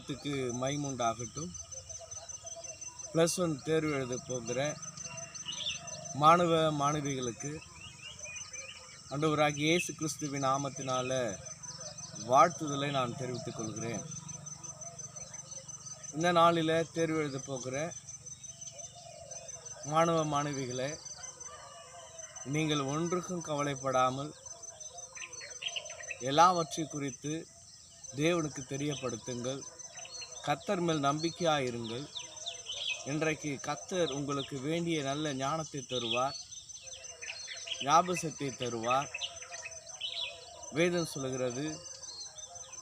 நாமத்துக்கு மைமுண்டாகட்டும். Plus one தேர்வு எழுத போகிற மாணவ மாணவிகளுக்கு. ஆண்டவராகிய இயேசு கிறிஸ்துவின் நாமத்தினால வாழ்த்துதலை நான் தெரிவித்துக் கொள்கிறேன். இந்த நாளில் தேர்வு எழுத போகிற மாணவ மாணவிகளை நீங்கள் ஒன்றுக்கும் கவலைப்படாமல் எல்லாவற்றை குறித்து தேவனுக்கு தெரியப்படுத்துங்கள். கத்தர் மேல் நம்பிக்கையாக இருங்கள் இன்றைக்கு கத்தர் உங்களுக்கு வேண்டிய நல்ல ஞானத்தை தருவார். ஞாபகத்தை தருவார். வேதம் சொல்கிறது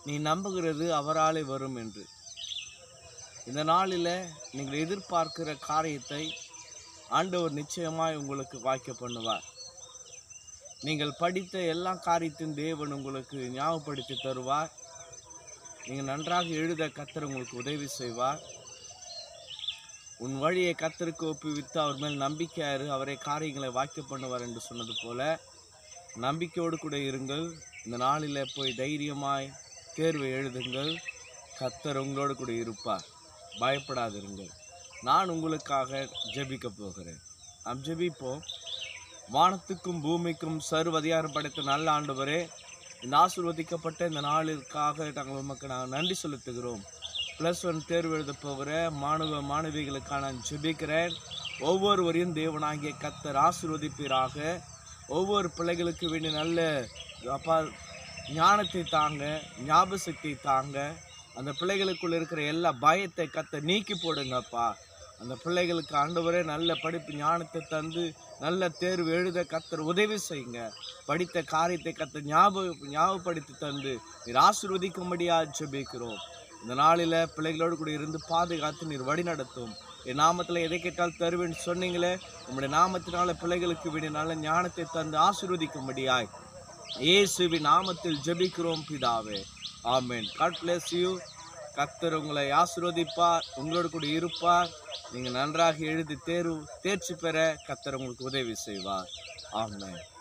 நீ நம்புகிறது அவராலே வரும் என்று. இந்த நாளில் நீங்கள் எதிர்பார்க்கிற காரியத்தை ஆண்டவர் நிச்சயமாய் உங்களுக்கு வாய்க்க பண்ணுவார். நீங்கள் படித்த எல்லா காரியத்தையும் தேவன் உங்களுக்கு ஞாபகப்படுத்தி தருவார். நீங்கள் நன்றாக எழுத கத்தர் உங்களுக்கு உதவி செய்வார். உன் வழியை கத்தருக்கு ஒப்புவித்து அவர் மேல் நம்பிக்கையாரு அவரை காரியங்களை வாக்கிய பண்ணுவார் என்று சொன்னது போல நம்பிக்கையோடு கூட இருங்கள். இந்த நாளில் போய் தைரியமாய் தேர்வை எழுதுங்கள். கத்தர் உங்களோடு கூட இருப்பார். பயப்படாதிருங்கள். நான் உங்களுக்காக ஜெபிக்க போகிறேன். நாம் ஜெபிப்போம். வானத்துக்கும் பூமிக்கும் சர்வ அதிகாரம் படைத்த நல்ல ஆண்டவரே இந்த ஆசிர்வதிக்கப்பட்ட இந்த நாளிற்காக நாங்கள் உமக்கு நாங்கள் நன்றி செலுத்துகிறோம். ப்ளஸ் ஒன் தேர்வு எழுத போகிற மாணவ மாணவிகளுக்காக நான் ஜெபிக்கிறேன். ஒவ்வொருவரையும் தேவனாகிய கத்தர் ஆசிர்வதிப்பீராக. ஒவ்வொரு பிள்ளைகளுக்கு வேண்டிய நல்ல அப்பா ஞானத்தை தாங்க ஞாபக சக்தி தாங்க. அந்த பிள்ளைகளுக்குள்ள இருக்கிற எல்லா பயத்தை கத்த நீக்கி போடுங்கப்பா. அந்த பிள்ளைகளுக்கு ஆண்டவரே நல்ல படிப்பு ஞானத்தை தந்து நல்ல தேர்வு எழுத கத்தர் உதவி செய்யுங்க. படித்த காரியத்தை கத்த ஞாபக ஞாபகப்படுத்தி தந்து நீர் ஆசிர்வதிக்கும்படியா ஜெபிக்கிறோம். இந்த நாளில் பிள்ளைகளோடு கூட இருந்து பாதுகாத்து நீர் வழி நடத்தும். என் நாமத்தில் எதை கேட்டால் தருவேன்னு சொன்னீங்களே? உங்களுடைய நாமத்தினால பிள்ளைகளுக்கு விட நல்ல ஞானத்தை தந்து ஆசிர்வதிக்கும்படியாய் இயேசுவின் நாமத்தில் ஜெபிக்கிறோம் பிதாவே. ஆமேன். காட் பிளஸ் யூ கத்தர் உங்களை ஆசிர்வதிப்பார். உங்களோடு கூட இருப்பார். நீங்கள் நன்றாக எழுதி தேர்வு தேர்ச்சி பெற கத்தர் உங்களுக்கு உதவி செய்வார். ஆமாம்